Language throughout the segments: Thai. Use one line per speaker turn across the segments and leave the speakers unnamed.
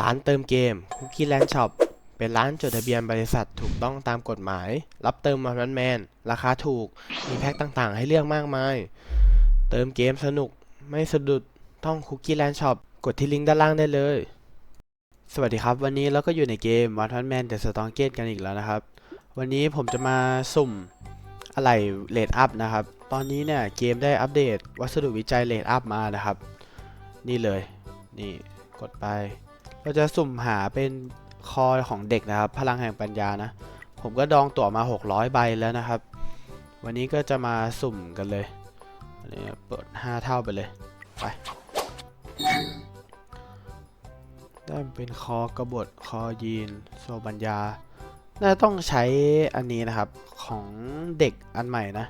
ร้านเติมเกม Cookie Land Shop เป็นร้านจดทะเบียนบริษัทถูกต้องตามกฎหมาย รับเติมมาแมนแมน ราคาถูก มีแพ็คต่างๆ ให้เลือกมากมาย เติมเกมสนุก ไม่สะดุด ต้อง Cookie Land Shop กดที่ลิงก์ด้านล่างได้เลย สวัสดีครับ วันนี้เราก็อยู่ในเกม One Punch Man The Strong Gate กันอีกแล้วนะครับ วันนี้ผมจะมาสุ่มอะไรเลดอัพนะครับ ตอนนี้เนี่ยเกมได้อัปเดต วัสดุวิจัยเลดอัพมานะครับ นี่เลย นี่ กดไป เราจะสุ่มหาเป็นคอของเด็กนะครับ พลังแห่งปัญญานะ ผมก็ดองตั๋วมา 600 ใบแล้วนะครับ วันนี้ก็จะมาสุ่มกันเลยอันนี้เปิด 5 เท่าไปเลย ไป ได้เป็นคอกระบฏคอยีนโซบัญญา น่าจะต้องใช้อันนี้นะครับของเด็กอันใหม่นะ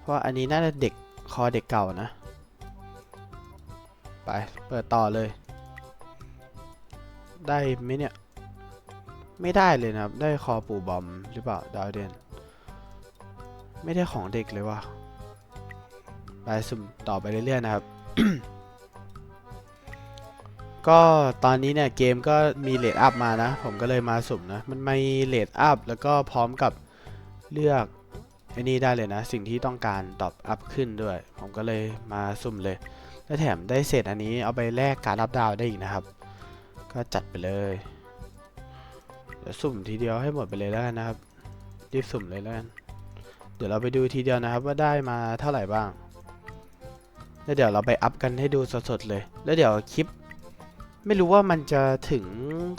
เพราะอันนี้น่าจะเด็กคอเด็กเก่านะ ไป เปิดต่อเลย ได้ไหมเนี่ย ไม่ได้เลยนะครับ ได้คอปูบอมหรือเปล่าดาวเดน ไม่ได้ของเด็กเลยว่ะ ไปสุ่มต่อไปเรื่อยๆนะครับ ก็ตอนนี้เนี่ยเกมก็มีเลดอัพมานะ ผมก็เลยมาสุ่มนะ มันมีเลดอัพแล้วก็พร้อมกับเลือกไอ้นี่ได้เลยนะ สิ่งที่ต้องการตอบอัพขึ้นด้วย ผมก็เลยมาสุ่มเลยและแถมได้เศษอันนี้เอาไปแลกการรับดาวได้อีกนะครับ ก็จัดไปเลยเดี๋ยวสุ่มทีเดียวให้หมดไปเลยแล้วกันนะครับ รีบสุ่มเลยแล้วกัน เดี๋ยวเราไปดูทีเดียวนะครับว่าได้มาเท่าไหร่บ้าง แล้วเดี๋ยวเราไปอัพกันให้ดูสดๆเลย แล้วเดี๋ยวคลิป ไม่รู้ว่ามันจะถึง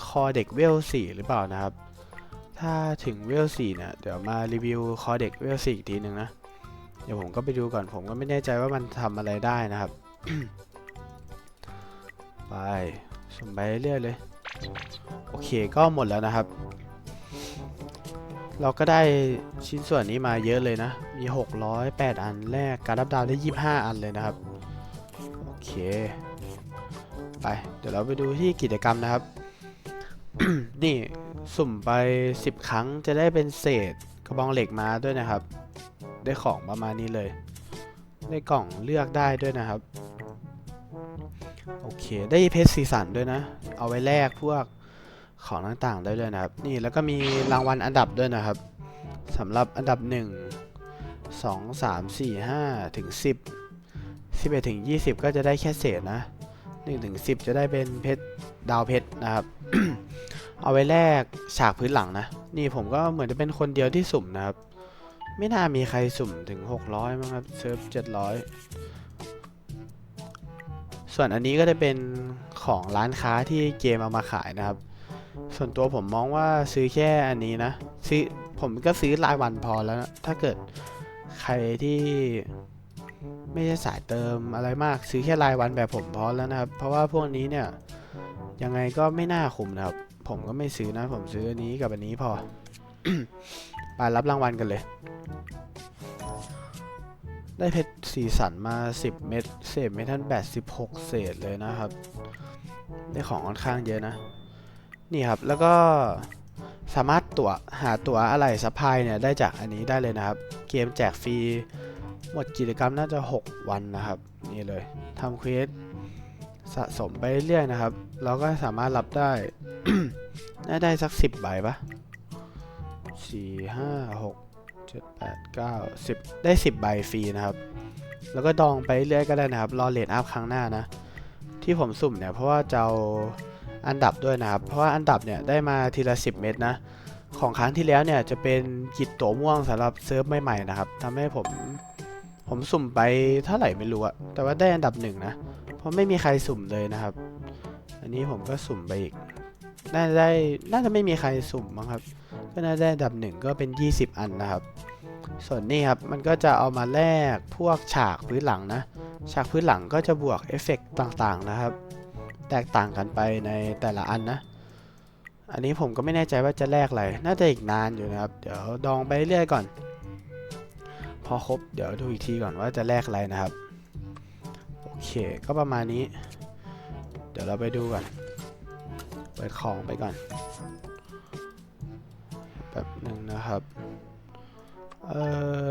คอเด็กเวลสี่หรือเปล่านะครับ ถ้าถึงเวลสี่เนี่ยเดี๋ยวมารีวิวคอเด็กเวลสี่อีกทีหนึ่งนะ เดี๋ยวผมก็ไปดูก่อนผมก็ไม่แน่ใจว่ามันทำอะไรได้นะครับ ไป สุ่มไปเรื่อยเลย โอเคก็หมดแล้วนะครับ เราก็ได้ชิ้นส่วนนี้มาเยอะเลยนะ มี 608 อันแรก การรับดาวได้ 25 อันเลยนะครับ โอเค ไป เดี๋ยวเราไปดูที่กิจกรรมนะครับ นี่สุ่มไป 10 ครั้งจะได้เป็นเศษกระบองเหล็กมาด้วยนะครับ ได้ของประมาณนี้เลย ได้กล่องเลือกได้ด้วยนะครับ โอเค ได้เพชรสีสันด้วยนะ เอาไว้แลกพวกของต่างๆได้ด้วยนะครับ นี่แล้วก็มีรางวัลอันดับด้วยนะครับสำหรับอันดับ 1 2 3 4 5 ถึง 10 11ถึง 20 ก็จะได้แค่เศษนะ1ถึง10 จะได้เป็นเพชรดาวเพชรนะครับ เอาไว้แลกฉากพื้นหลังนะ นี่ผมก็เหมือนจะเป็นคนเดียวที่สุ่มนะครับ ไม่น่ามีใครสุ่มถึง 600มั้งครับเซิร์ฟ700 ส่วนอันนี้ก็จะเป็นของร้านค้าที่เกมเอามาขายนะครับ ส่วนตัวผมมองว่าซื้อแค่อันนี้นะซื้อผมก็ซื้อรายวันพอแล้วนะถ้าเกิดใครที่ไม่ใช่สายเติมอะไรมากซื้อแค่รายวันแบบผมพอแล้วนะครับ เพราะว่าพวกนี้เนี่ยยังไงก็ไม่น่าคุ้มนะครับ ผมก็ไม่ซื้อนะ ผมซื้ออันนี้กับอันนี้พอไปรับรางวัลกันเลย ได้เพชรสีสันมา 10 เม็ดเศษเมทัล86เศษเลยนะครับ ได้ของค่อนข้างเยอะนะ นี่ครับ แล้วก็สามารถตั๋วหาตั๋วอะไรซัพพลายเนี่ยได้จากอันนี้ได้เลยนะครับ เกมแจกฟรี หมดกิจกรรมน่าจะ 6 วันนะครับ นี่เลยทำเควสสะสมไปเรื่อยๆนะครับ เราก็สามารถรับได้น่าได้สัก 10 ใบปะสี่ห้าหก จ็ดแปดเก้าสิบได้10ใบฟรีนะครับ แล้วก็ดองไปเรื่อยก็ได้นะครับ รอเลทอัพครั้งหน้านะ ที่ผมสุ่มเนี่ย เพราะว่าจะเอาอันดับด้วยนะครับ เพราะว่าอันดับเนี่ยได้มาทีละ 10 เม็ดนะ ของครั้งที่แล้วเนี่ยจะเป็นกิจตัวม่วงสำหรับเซิร์ฟใหม่ๆนะครับทำให้ผมผมสุ่มไปเท่าไหร่ไม่รู้อะแต่ว่าได้อันดับหนึ่งนะ เพราะไม่มีใครสุ่มเลยนะครับ อันนี้ผมก็สุ่มไปอีก น่าจะได้น่าจะไม่มีใครสุ่มมั้งครับ ก็น่าจะได้อันดับหนึ่งก็เป็น 20 อันนะครับ ส่วนนี้ครับมันก็จะเอามาแลกพวกฉากพื้นหลังนะ ฉากพื้นหลังก็จะบวกเอฟเฟกต์ต่างๆนะครับ แตกต่างกันไปในแต่ละอันนะ อันนี้ผมก็ไม่แน่ใจว่าจะแลกอะไร น่าจะอีกนานอยู่นะครับ เดี๋ยวดองไปเรื่อยก่อน พอครบเดี๋ยวดูอีกทีก่อนว่าจะแลกอะไรนะครับ โอเคก็ประมาณนี้ เดี๋ยวเราไปดูก่อน เปิดของไปก่อนแป๊บหนึ่งนะครับ เอ่อ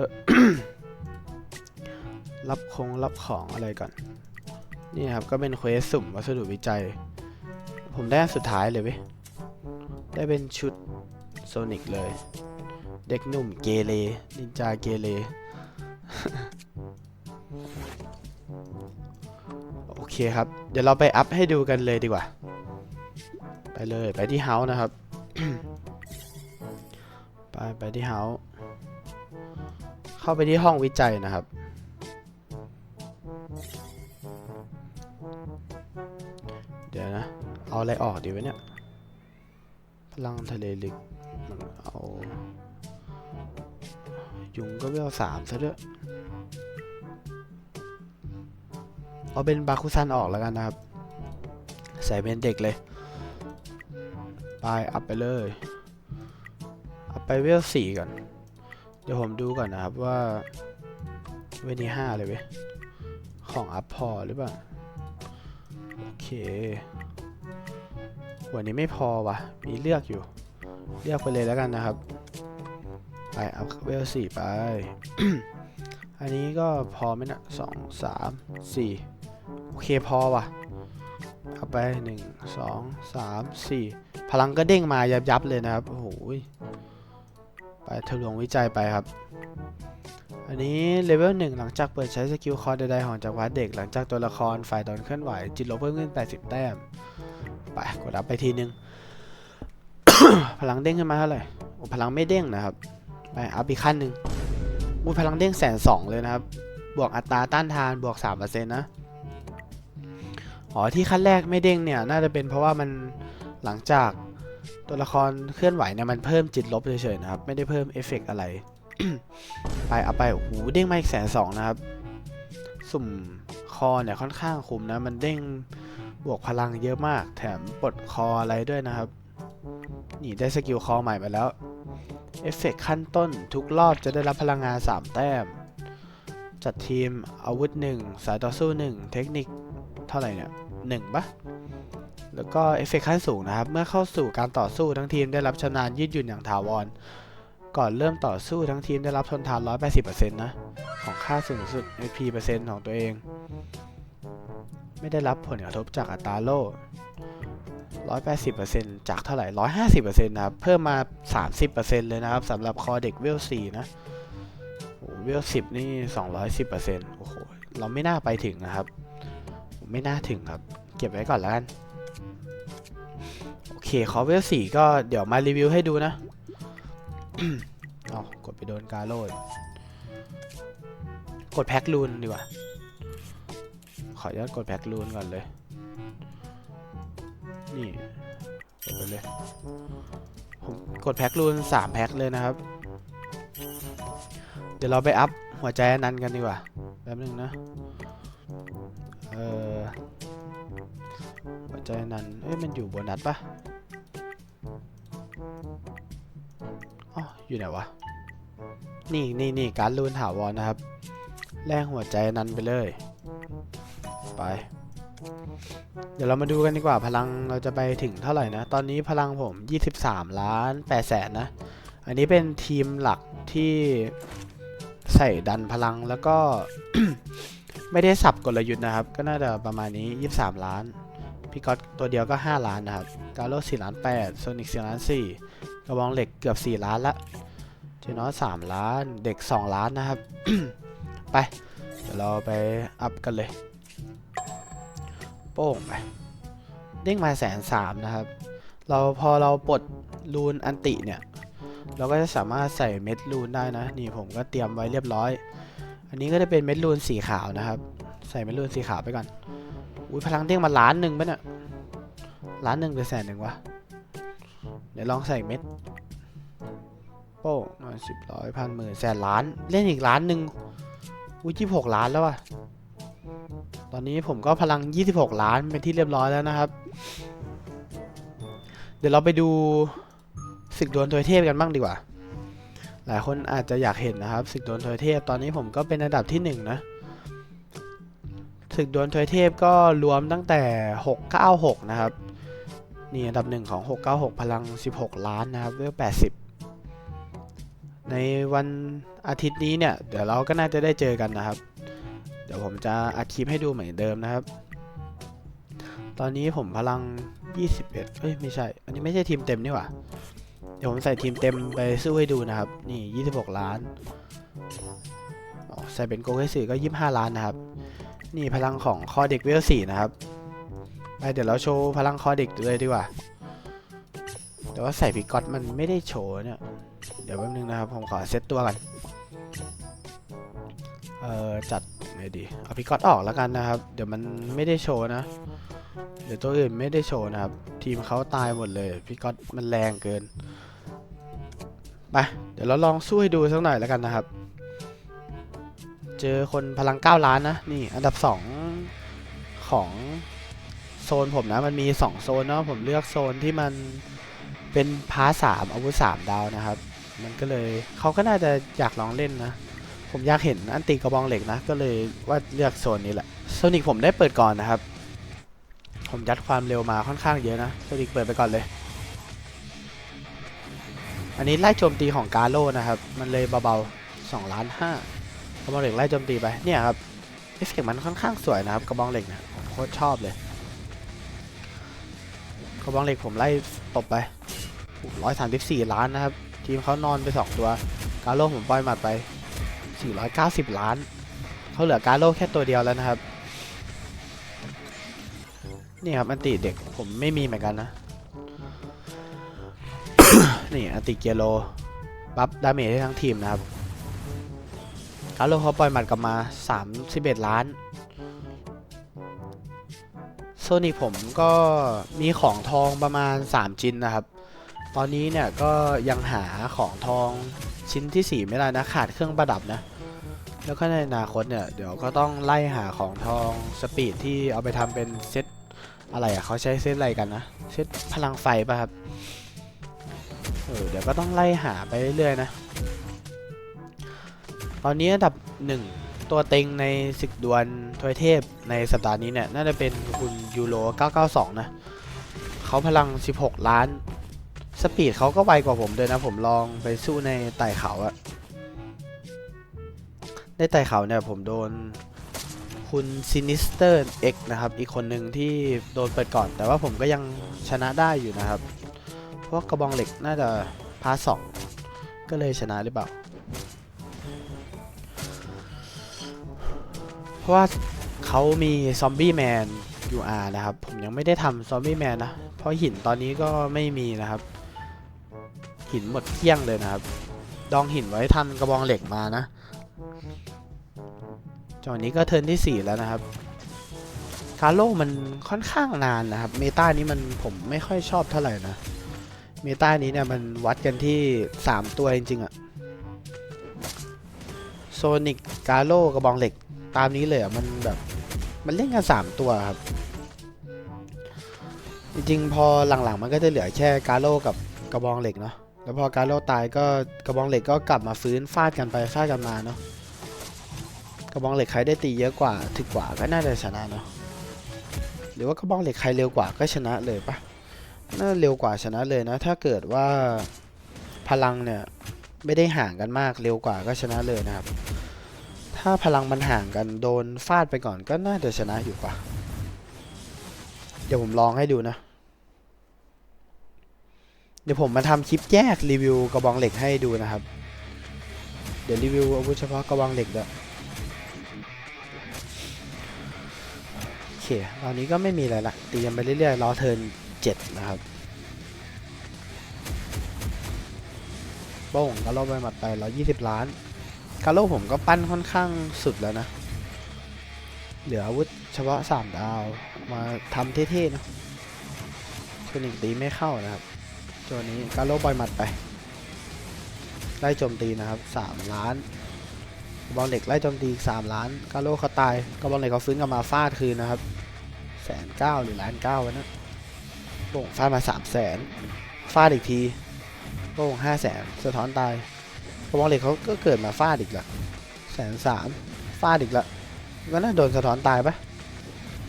รับคงรับของอะไรก่อน นี่ครับ ก็เป็นเควสสุ่มวัสดุวิจัย ผมได้สุดท้ายเลยเว้ย ได้เป็นชุดโซนิกเลย เด็กหนุ่มเกเรนินจาเกเรโอเคครับ เดี๋ยวเราไปอัพให้ดูกันเลยดีกว่า เลยไปที่เฮาส์นะครับ ไปไปที่เฮาส์เข้าไปที่ห้องวิจัยนะครับ เดี๋ยวนะ เอาอะไรออกดีวะเนี่ย พลังทะเลลึก เอา ยุงก็เวลสามซะด้วยเอาเป็นบาคุซันออกแล้วกันนะครับ ใส่เป็นเด็กเลย ไปอัพไปเลยอัพไปเวลสี่ก่อน เดี๋ยวผมดูก่อนนะครับว่า เวนี้ห้าเลยเว้ย ของอัพพอหรือเปล่า โอเค วันนี้ไม่พอวะมีเลือกอยู่ เลือกไปเลยแล้วกันนะครับ ไปเอาเวลสี่ไป อันนี้ก็พอไหมนะสองสามสี่โอเคพอวะเอาไปหนึ่งสองสามสี่ พลังก็เด้งมายับยับเลยนะครับ โอ้โห ไปทะลวงวิจัยไปครับ อันนี้เลเวลหนึ่งหลังจากเปิดใช้สกิลคอร์ใดๆของจักรวรรดิเด็ก หลังจากตัวละครฝ่ายตอนเคลื่อนไหว จิตลบเพิ่มขึ้น 80 แต้ม ไปกดอัพไปทีนึง พลังเด้งขึ้นมาเท่าไหร่โอ้พลังไม่เด้งนะครับ ไปอัพอีกขั้นหนึ่งอู้พลังเด้งแสนสองเลยนะครับ บวกอัตราต้านทานบวกสามเปอร์เซ็นนะ อ๋อที่ขั้นแรกไม่เด้งเนี่ย น่าจะเป็นเพราะว่ามัน หลังจากตัวละครเคลื่อนไหวเนี่ยมันเพิ่มจิตลบเฉยๆนะครับ ไม่ได้เพิ่มเอฟเฟกต์อะไร ไปเอาไปโอ้โหเด้งมาอีกแสนสองนะครับ สุ่มคอเนี่ยค่อนข้างคุ้มนะ มันเด้งบวกพลังเยอะมาก แถมปลดคออะไรด้วยนะครับ นี่ได้สกิลคอใหม่มาแล้ว เอฟเฟกต์ขั้นต้นทุกรอบจะได้รับพลังงาน 3 แต้ม จัดทีมอาวุธ 1 สายต่อสู้ 1 เทคนิคเท่าไหร่เนี่ย1ปะ แล้วก็เอฟเฟกต์ขั้นสูงนะครับ เมื่อเข้าสู่การต่อสู้ทั้งทีมได้รับชำนาญยืดหยุ่นอย่างถาวร ก่อนเริ่มต่อสู้ทั้งทีมได้รับทนทาน 180%นะ ของค่าสูงสุด HP เปอร์เซ็นต์ของตัวเอง ไม่ได้รับผลกระทบจากอัตราโล่180%จากเท่าไหร่ 150%นะครับ เพิ่มมา 30%เลยนะครับสำหรับคอเด็กเวล4นะโอ้เวล10 นี่ 210%โอ้โห เราไม่น่าไปถึงนะครับ ไม่น่าถึงครับ เก็บไว้ก่อนแล้วกัน โอเคคอเวล4ก็เดี๋ยวมารีวิวให้ดูนะเอกดไปโดนกาโร่กดแพ็กลูนดีกว่า ขออนุญาตกดแพ็กลูนก่อนเลย นี่กดไปเลย ผมกดแพ็กลูนสามแพ็กเลยนะครับ เดี๋ยวเราไปอัพหัวใจนั้นกันดีกว่า แป๊บนึงนะ เออหัวใจนนั้นเอ้ยมันอยู่บนนัดปะ อยู่ไหนวะ นี่นี่นี่การลูนถาวรนะครับแลกหัวใจนั้นไปเลย ไป เดี๋ยวเรามาดูกันดีกว่าพลังเราจะไปถึงเท่าไหร่นะ ตอนนี้พลังผม 23 ล้าน8แสนนะ อันนี้เป็นทีมหลักที่ใส่ดันพลังแล้วก็ไม่ได้สับกลยุทธ์นะครับ ก็น่าจะประมาณนี้ 23 ล้านพี่ก๊อตตัวเดียวก็ 5 ล้านนะครับ กาโร่4ล้าน8โซนิก4ล้าน4 กระบองเหล็กเกือบ 4 ล้านละเจนอส3ล้านเด็ก 2 ล้านนะครับ ไป เดี๋ยวเราไปอัพกันเลย โป้งไปเด้งมาแสนสามนะครับ เราพอเราปลดรูนอันติเนี่ย เราก็จะสามารถใส่เม็ดรูนได้นะ นี่ผมก็เตรียมไว้เรียบร้อย อันนี้ก็จะเป็นเม็ดรูนสีขาวนะครับ ใส่เม็ดรูนสีขาวไปก่อนอุ้ยพลังเด้งมาล้านหนึ่งปะเนี่ยล้านหนึ่งหรือแสนหนึ่งวะ เดี๋ยวลองใส่เม็ด โป้งหน่อยสิบร้อยพันหมื่นแสนล้าน เล่นอีกล้านหนึ่งอุ้ยยี่หกล้านแล้วว่ะตอนนี้ผมก็พลัง 26 ล้านเป็นที่เรียบร้อยแล้วนะครับ เดี๋ยวเราไปดูศึกดวลทวยเทพกันบ้างดีกว่า หลายคนอาจจะอยากเห็นนะครับศึกดวลทวยเทพ ตอนนี้ผมก็เป็นอันดับที่หนึ่งนะศึกดวลทวยเทพก็รวมตั้งแต่ 696 นะครับ นี่อันดับหนึ่งของ 696 พลัง 16 ล้านนะครับเวล80 ในวันอาทิตย์นี้เนี่ย เดี๋ยวเราก็น่าจะได้เจอกันนะครับ เดี๋ยวผมจะอัดคลิปให้ดูเหมือนเดิมนะครับ ตอนนี้ผมพลัง 21 เอ้ย ไม่ใช่ อันนี้ไม่ใช่ทีมเต็มนี่หว่า เดี๋ยวผมใส่ทีมเต็มไปสู้ให้ดูนะครับ นี่ 26 ล้านอ๋อใส่เป็นโกเกสือก็ 25 ล้านนะครับ นี่พลังของคอเด็กเวล4นะครับ ไปเดี๋ยวเราโชว์พลังคอเด็กเลยดีกว่า แต่ว่าใส่พิกอตมันไม่ได้โชว์เนี่ย เดี๋ยวแป๊บนึงนะครับ ผมขอเซตตัวกัน เอ่อ จัดไงดีเอาพิกอตออกแล้วกันนะครับ เดี๋ยวมันไม่ได้โชว์นะ เดี๋ยวตัวอื่นไม่ได้โชว์นะครับ ทีมเขาตายหมดเลยพิกอตมันแรงเกิน ไป เดี๋ยวเราลองสู้ให้ดูสักหน่อยแล้วกันนะครับ เจอคนพลัง9ล้านนะ นี่อันดับ 2 ของ ซนผมนะมันมี 2 โซนเนาะผมเลือกโซนที่มันเป็นพาสามอาวุธสามดาวนะครับ มันก็เลยเขาก็น่าจะอยากลองเล่นนะ ผมอยากเห็นอันตีกระบองเหล็กนะ ก็เลยว่าเลือกโซนนี้แหละโซนิกผมได้เปิดก่อนนะครับ ผมยัดความเร็วมาค่อนข้างเยอะนะโซนิกเปิดไปก่อนเลย อันนี้ไล่โจมตีของกาโลนะครับ มันเลยเบาๆ2ล้านห้ากระบองเหล็กไล่โจมตีไปเนี่ยครับเอฟเฟกมันค่อนข้างสวยนะครับกระบองเหล็กนี่ยผมโคตรชอบเลย กระบองเหล็กผมไล่ตบไปร้อยสามสิบสี่ล้านนะครับ ทีมเขานอนไปสองตัว กาโลผมปล่อยหมัดไป490ล้าน เขาเหลือกาโลแค่ตัวเดียวแล้วนะครับ นี่ครับอันติเด็กผมไม่มีเหมือนกันนะ นี่อันติเกียโล บัฟดาเมจให้ทั้งทีมนะครับกาโลเขาปล่อยหมัดกลับมา31ล้าน โซนิกผมก็มีของทองประมาณ 3 ชิ้นนะครับ ตอนนี้เนี่ยก็ยังหาของทองชิ้นที่ 4 ไม่ได้นะ ขาดเครื่องประดับนะ แล้วก็ในอนาคตเนี่ยเดี๋ยวก็ต้องไล่หาของทองสปีดที่เอาไปทำเป็นเซตอะไรอะเขาใช้เซตอะไรกันนะ เซตพลังไฟป่ะครับ เออเดี๋ยวก็ต้องไล่หาไปเรื่อยๆนะ ตอนนี้อันดับหนึ่ง ตัวเต็งในศึกดวลทวยเทพในสัปดาห์นี้เนี่ย น่าจะเป็นคุณยูโร 992 นะ เขาพลัง 16 ล้าน สปีดเขาก็ไวกว่าผมด้วยนะ ผมลองไปสู้ในไต่เขาอะในไต่เขาเนี่ยผมโดนคุณซินิสเตอร์เอ็กนะครับ อีกคนหนึ่งที่โดนเปิดก่อน แต่ว่าผมก็ยังชนะได้อยู่นะครับ เพราะกระบองเหล็กน่าจะพาสองก็เลยชนะหรือเปล่า เพราะว่าเขามีซอมบี้แมน UR นะครับ ผมยังไม่ได้ทำซอมบี้แมนนะ เพราะหินตอนนี้ก็ไม่มีนะครับ หินหมดเกลี้ยงเลยนะครับ ดองหินไว้ทันกระบองเหล็กมานะจอนี้ก็เทิร์นที่ 4 แล้วนะครับคาโลมันค่อนข้างนานนะครับ เมตานี้มันผมไม่ค่อยชอบเท่าไหร่นะ เมตานี้เนี่ยมันวัดกันที่ 3 ตัวจริงๆอะโซนิกกาโลกระบองเหล็ก ตามนี้เลยอะมันแบบมันเล่นกัน3ตัวครับ จริงๆ พอหลังๆ มันก็จะเหลือแค่กาโลกับกระบองเหล็กเนาะแล้วพอกาโลตายก็กระบองเหล็กก็กลับมาฟื้นฟาดกันไปฟาดกันมาเนาะกระบองเหล็กใครได้ตีเยอะกว่าถึกกว่าก็น่าจะชนะเนาะหรือว่ากระบองเหล็กใครเร็วกว่าก็ชนะเลยปะน่าเร็วกว่าชนะเลยนะ ถ้าเกิดว่าพลังเนี่ยไม่ได้ห่างกันมากเร็วกว่าก็ชนะเลยนะครับ ถ้าพลังมันห่างกันโดนฟาดไปก่อนก็น่าจะชนะอยู่กว่า เดี๋ยวผมลองให้ดูนะ เดี๋ยวผมมาทำคลิปแยกรีวิวกระบองเหล็กให้ดูนะครับ เดี๋ยวรีวิวอาวุธเฉพาะกระบองเหล็กด้วยโอเคตอนนี้ก็ไม่มีอะไรละตีกันไปเรื่อยๆรอเทิร์นเจ็ดนะครับโป้งกาโลไปหมัดไปร้อยยี่สิบล้าน กาโลผมก็ปั้นค่อนข้างสุดแล้วนะ เหลืออาวุธเฉพาะสามดาวมาทำเท่ๆเนอะเทคนิคตีไม่เข้านะครับตัวนี้กาโลปล่อยหมัดไปไล่โจมตีนะครับสามล้านกระบองเหล็กไล่โจมตีอีกสามล้านกาโลเขาตายกระบองเหล็กเขาฟื้นกลับมาฟาดคืนนะครับแสนเก้าหรือล้านเก้าวะนะโป่งฟาดมาสามแสนฟาดอีกทีโป่งห้าแสนสะท้อนตาย กระบองเหล็กเขาก็เกิดมาฟาดอีกละแสนสามฟาดอีกละก็น่าโดนสะท้อนตายปะ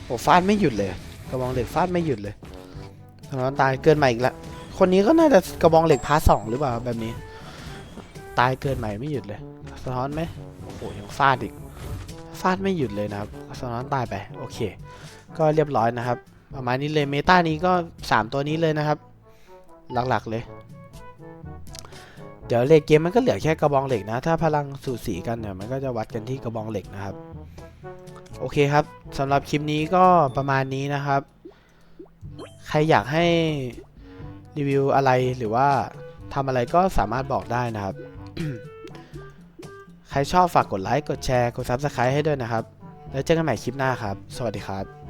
โอ้ฟาดไม่หยุดเลย กระบองเหล็กฟาดไม่หยุดเลยสะท้อนตายเกินมาอีกละคนนี้ก็น่าจะกระบองเหล็กพาร์ทสองหรือเปล่าแบบนี้ ตายเกินใหม่ไม่หยุดเลย สะท้อนไหมโอ้โหยังฟาดอีกฟาดไม่หยุดเลยนะครับสะท้อนตายไปโอเค ก็เรียบร้อยนะครับประมาณนี้เลยเมตานี้ก็ 3 ตัวนี้เลยนะครับ หลักๆเลย เดี๋ยวเลทเกมมันก็เหลือแค่กระบองเหล็กนะ ถ้าพลังสูสีกันเนี่ยมันก็จะวัดกันที่กระบองเหล็กนะครับ โอเคครับสำหรับคลิปนี้ก็ประมาณนี้นะครับ ใครอยากให้รีวิวอะไรหรือว่าทำอะไรก็สามารถบอกได้นะครับ ใครชอบฝากกดไลค์ กดแชร์ กด Subscribe ให้ด้วยนะครับ แล้วเจอกันใหม่คลิปหน้าครับ สวัสดีครับ